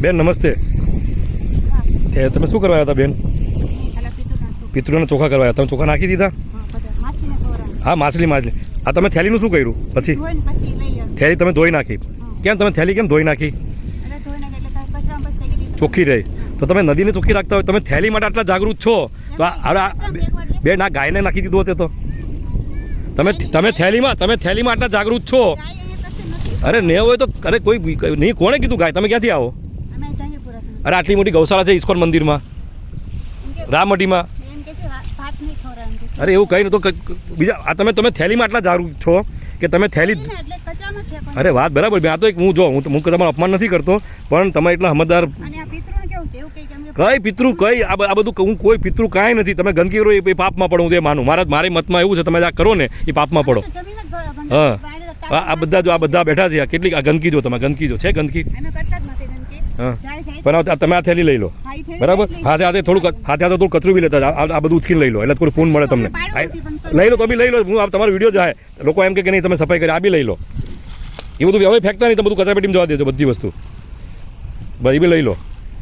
બેન નમસ્તે. તમે શું કરવા હતા બેન? પિતૃને ચોખા. કરવા તમે ચોખા નાખી દીધા? હા હા માછલી માછલી. આ તમે થેલીનું શું કર્યું? પછી? થેલી તમે ધોઈ નાખી. કેમ તમે થેલી કેમ ધોઈ નાખી. ચોખ્ખી રહી. તો તમે નદીને ચોખ્ખી રાખતા હોય તમે થેલી માટે આટલા જાગૃત છો? તો આ બે- આ ગાયને નાખી દીધું હતું તો. તમે તમે થેલીમાં તમે થેલીમાં આટલા જાગૃત છો અરે ને હોય તો અરે કોઈ નહીં, કોણે કીધું ગાય તમે ક્યાંથી આવો. અરે આટલી મોટી ગૌશાળા છે ઇસ્કોન મંદિરમાં નહીં છે. અરે એવું કંઈ નહીં તો બીજા આ તમે તમે થેલીમાં આટલા જાગૃત છો કે તમે થેલી નહીં. અરે વાત બરાબર આ તો એક હું જો હું હું તમારું અપમાન નથી કરતો, પણ તમે એટલા સમજદાર કંઈ પિતૃ કઈ? આ બધું હું કોઈ પિતૃ કાંઈ નથી. તમે ગંદકી કરો એ પાપમાં પડો હું તે માનું. મારા મારી મતમાં એવું છે તમે આ કરો ને એ પાપમાં પડો. હા. આ બધા જો આ બધા બેઠા છે. આ કેટલીક આ ગંદકી જો તમે ગંદકી જો. છે ગંદકી? આ તમે આ થેલી લઈ લો. બરાબર? હાથે હાથે થોડું હાથે હાથે થોડું કચરું બી લેતા આ બધું ઉચકીને લઈ લો. એટલે થોડું ફોન મળે તમને. લઈ લો તો બી લઈ લો. હું તમારો વીડિયો જાય લોકો એમ કે નહીં તમે સફાઈ કરી આ બી લઈ લો. એ બધું હવે ફેંકતા નહીં તો બધું કચરાપેટીમાં જવા દેજો બધી વસ્તુ. બસ એ બી લઈ લો.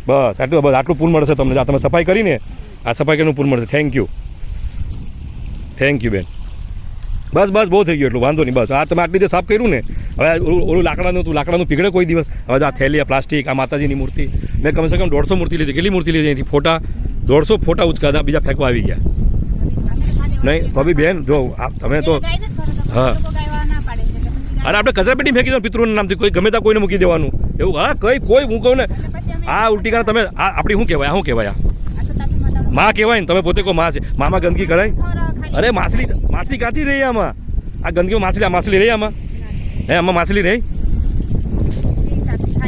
બસ, આટલું બસ, આટલું પૂન મળશે તમને. આ તમે સફાઈ કરીને આ સફાઈ કરીને પૂન મળશે. થેન્ક યુ થેન્ક યુ બેન. બસ બસ, બહુ થઈ ગયું એટલું. વાંધો નહીં, બસ. આ તમે આટલી જે સાફ કર્યું ને, હવે ઓલું લાકડાનું હતું. લાકડાનું પીગળે કોઈ દિવસ. હવે આ થેલી, આ પ્લાસ્ટિક, આ માતાજીની મૂર્તિ. મેં કમસે કમ દોઢસો મૂર્તિ લીધી. કેટલી મૂર્તિ લીધી અહીંથી? ફોટા. દોઢસો ફોટા ઉચકાતા, બીજા ફેંકવા આવી ગયા. નહીં, તો બી બેન, જો તમે તો હા. અરે, આપણે કચરાપેટી ફેંકી દો પિતૃના નામથી. કોઈ ગમે ત્યાં કોઈને મૂકી દેવાનું. એવું હા, કંઈ કોઈ હું કહું ને આ ઉલટી કારણે તમે આ આપણી શું કહેવાય? શું કહેવાય આ? માં કહેવાય ને તમે પોતે કહો માં છે. મામાં ગંદકી કરાય? અરે માછલી માછલી કાતી રહી આમાં? આ ગંદકીમાં માછલી આ માછલી રહી આમાં? હે આમાં માછલી રહી?